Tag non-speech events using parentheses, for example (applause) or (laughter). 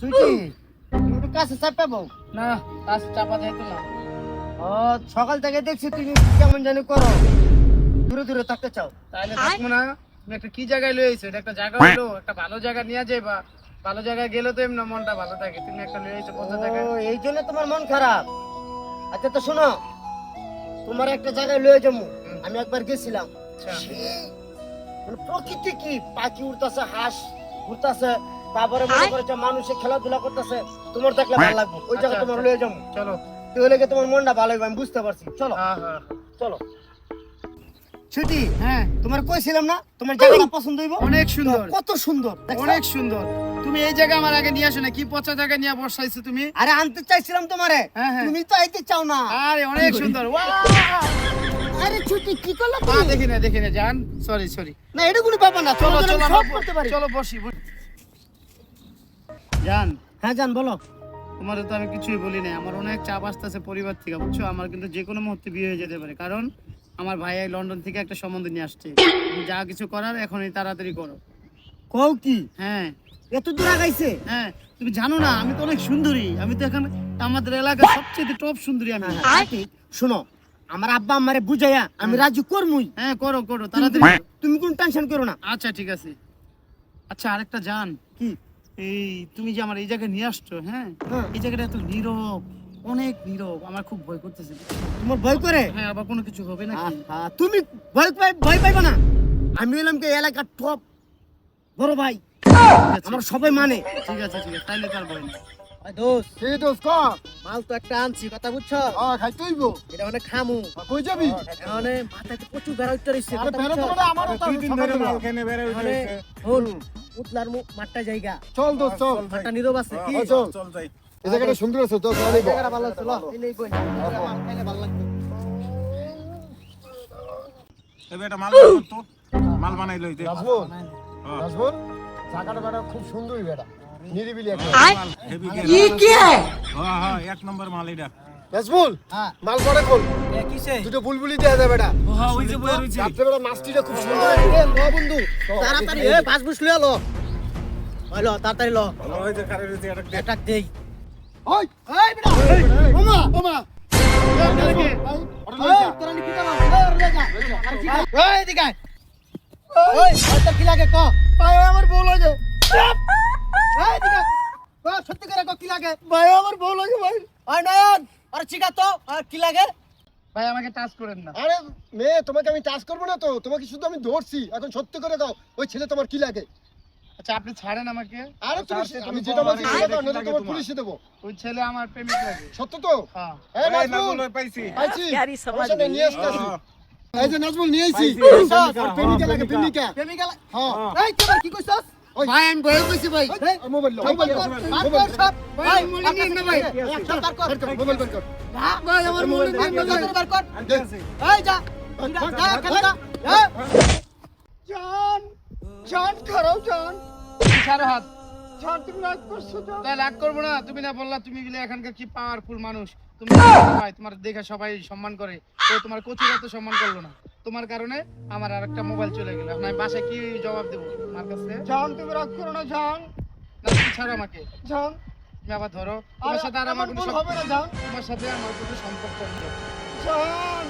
সুইটি তুমি কাছে চাপাবো না কাজ চাপা যাইতো না। ও সকাল থেকে দেখছি তুমি কেমন জানি করো। দূরে দূরে থাকতে চাও। তাহলে থাকব না। তুমি একটা কি জায়গায় লয়ে আইছো এটা একটা জায়গা হলো একটা ভালো জায়গা নিয়ে যাইবা। ভালো জায়গায় গেলে তো এমনি মনটা ভালো থাকে। তুমি একটা লয়ে আইছো জায়গায় এই জন্য তোমার মন খারাপ। আচ্ছা তো শোনো তোমার একটা জায়গায় লয়ে যাব। আমি একবার গেছিলাম। আচ্ছা। মানে প্রকৃতি কি? পাখি উড়তাছে হাঁস উড়তাছে তারপরে মনে করেছে মানুষে খেলাধুলা করতেছে তোমার দেখলে ভালো লাগবে। ওই জায়গায় আচ্ছা, তোমার আচ্ছা। লয়ে যাব। চলো। কি তোমার মনটা ভালো হবে আমি বুঝতে পারছি। চলো। হ্যাঁ হ্যাঁ চলো। ছুটি হ্যাঁ। তোমার কইছিলাম না তোমার জায়গাটা পছন্দ হইব? অনেক সুন্দর। কত সুন্দর অনেক সুন্দর। তুমি এই জায়গা আমার আগে নিয়ে আসো না কি পচা জায়গা নিয়ে বসাইছো তুমি? আরে আনতে চাইছিলাম তোমারে। হ্যাঁ, হ্যাঁ। তুমি তো আইতে চাও না। আরে অনেক সুন্দর। (laughs) আরে ছুটি কি করলা তুমি? দেখি না দেখি না জান। Sorry sorry. না এটা কোনো ব্যাপার না চলো চলো করতে পারি। চলো বসি বসি। জান। হ্যাঁ জান বলো। তোমার তো আমি কিছুই বলি নাই। আমার অনেক চাপ আসতেছে পরিবার থেকে বুঝছ? আমার কিন্তু যে কোনো মুহূর্তে বিয়ে হয়ে যেতে পারে। কারণ আমার ভাই লন্ডন থেকে একটা সম্বন্ধ নিয়ে আসছে। তুমি যা কিছু করার এখনই তাড়াতাড়ি করো। কও কি? হ্যাঁ। এত দূর আগাইছে? হ্যাঁ তুমি জানো না আমি তো অনেক সুন্দরী। আমি তো এখানে আমাদের এলাকার সবচেয়ে টপ সুন্দরী আমি। হ্যাঁ, শোনো আমার আব্বা আমারে বুঝাইয়া আমি রাজি করমুই। হ্যাঁ করো করো তাড়াতাড়ি তুমি কোনো টেনশন করো না। আচ্ছা ঠিক আছে। আচ্ছা আরেকটা জান। কি? এই তুমি যে আমার এই জায়গায় নিয়ে আসছো হ্যাঁ? হ্যাঁ। এই জায়গাটা এত নীরব অনেক নীরব আমার খুব ভয় করতেছে। তোমার ভয় করে? হ্যাঁ আবার কোনো কিছু হবে নাকি? আহা, তুমি ভয় পাই ভয় পাইবা না। আমি হলাম কি এলাকার টপ বড় ভাই। আমার সবাই মানে। ঠিক আছে ঠিক আছে তাইলে তার ভয় ক মাল তো একটা আনছি কথা বুঝছ? এটা মানে খামু। কই যাবি? মানে মাথায় প্রচুর বেড়া উঠতে রইছে উতলার মু মাঠটা জায়গা। চল দোষ চল। মাঠটা নীরব আছে কি? ও, চল। এই জায়গাটা সুন্দর আছে তো চল জায়গাটা ভালো আছে ল এই নেই বই। খাইলে ভালো লাগবে মাল তো। মাল বানাই লইতে নাজবুল হ্যাঁ। নাজবুল জায়গাটা বেটা খুব সুন্দরই বেটা। নিরিবিলি একটা মাল হেভি হ্যাঁ হ্যাঁ এক নম্বর মাল এটা। নাজবুল হ্যাঁ। মাল করে খোল। দুটো বুলবুলি দেয়া যায় বেটা। হ্যাঁ ওই যে বয়ে রয়েছে রাত্রে বেটা মাছটিটা খুব সুন্দর এ বন্ধু তাড়াতাড়ি এ বাস বুস লয়ে ল তাড়াতাড়ি ল। একটা দেই। ওই এই বেটা ওমা ওমা। আমার বউ লাগে। এই দিকে ও সত্যি করে ক কি লাগে? ভাই আমার ভাই। নয়ন। আরে চিকা তো আর কি লাগে? ভাই আমাকে টাচ করেন না। আরে মেয়ে তোমাকে আমি টাচ করব না তো? তোমাকে শুধু আমি ধরছি। এখন সত্যি করে দাও ওই ছেলে তোমার কি লাগে? আচ্ছা আপনি ছাড়েন আমাকে। আরে পুলিশ আমি যেটা বলছি সেটা নদী তোমার পুলিশে দেব। ওই ছেলে আমার প্রেমিক লাগে। সত্য তো? হ্যাঁ। এই নাজমুল। পাইছি। পাইছি। আরে সমাজ নিয়ে আসতেছি। এই যে নাজমুল নিয়ে আইছি। প্রেমিকা লাগে প্রেমিকা। প্রেমিকা। হ্যাঁ। এই তোমার কি কইছস? ভাই আমি বয়ে কইছি ভাই। মোবাইল লো মোবাইল লো মোবাইল সব। ভাই মোবাইল নিন না ভাই একটা বার কর মোবাইল বার কর না ভাই আমার মোবাইল নিন বার কর এই যা। যা। খেলা যা জান। জান খারাপ জান। ছাড়ো হাত? জান তুমি রাগ করছ জান। তাই রাগ করব না তুমি না বললা তুমি গেলে এখানকার কি পাওয়ারফুল মানুষ। তুমি ভাই তোমার দেখে সবাই সম্মান করে। তো তোমার কোচিরা তো সম্মান করল না। তোমার কারণে আমার আরেকটা মোবাইল চলে গেল। আমি বাসায় কি জবাব দেবো তোমার কাছে? জান তুমি রাগ করো না জান। না ছাড়ো আমাকে। জান। তুমি আবার ধরো। তোমার সাথে আর আমার কোনো হবে না জান। তোমার সাথে আমার কোনো সম্পর্ক নেই। জান।